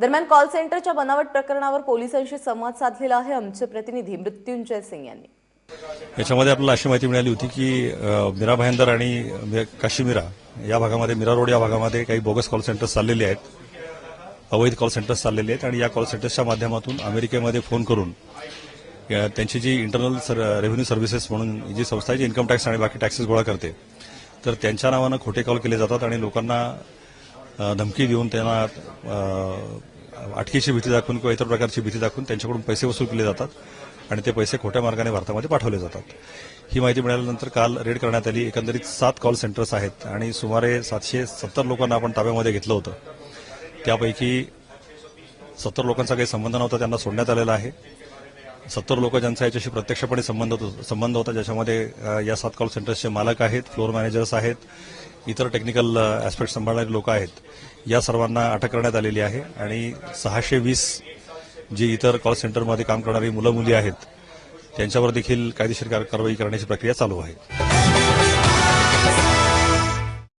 दरम्यान कॉल सेंटरच्या बनावट प्रकरणावर पोलिसांशी संवाद साधलेला आहे आमचे प्रतिनिधी मृत्युंजय सिंग यांनी. याच्यामध्ये आपल्याला अशी माहिती मिळाली होती की मीरा भाईंदर आणि मी- काशीमीरा या भागामध्ये मीरा रोड या भागामध्ये काही बोगस कॉल सेंटर्स चाललेले आहेत. अवैध कॉल सेंटर्स चाललेले आहेत आणि या कॉल सेंटर्सच्या माध्यमातून अमेरिकेमध्ये फोन करून या- त्यांची जी इंटरनल रेव्हेन्यू सर्व्हिसेस म्हणून जी संस्था आहे जी इन्कम टॅक्स आणि बाकी टॅक्सेस गोळा करते तर त्यांच्या नावानं खोटे कॉल केले जातात आणि लोकांना धमकी देऊन त्यांना अटकेची भीती दाखवून किंवा इतर प्रकारची भीती दाखवून त्यांच्याकडून पैसे वसूल केले जातात आणि ते पैसे खोट्या मार्गाने भारतामध्ये पाठवले जातात. ही माहिती मिळाल्यानंतर काल रेड करण्यात आली. एकंदरीत सात कॉल सेंटर्स आहेत आणि सुमारे सातशे सत्तर लोकांना आपण ताब्यामध्ये घेतलं होतं. त्यापैकी सत्तर लोकांचा काही संबंध नव्हता त्यांना सोडण्यात आलेला आहे. सत्तर लोक ज्यांचा याच्याशी प्रत्यक्षपणे संबंध संबंध होता ज्याच्यामध्ये या सात कॉल सेंटर्सचे मालक आहेत फ्लोअर मॅनेजर्स आहेत इतर टेक्निकल ॲस्पेक्ट सांभाळणारे लोक आहेत. या सर्वांना अटक करण्यात आलेली आहे आणि सहाशे वीस जी इतर कॉल सेंटरमध्ये काम करणारी मुलं मुली आहेत त्यांच्यावर देखील कायदेशीर कार- कारवाई करण्याची प्रक्रिया चालू आहे.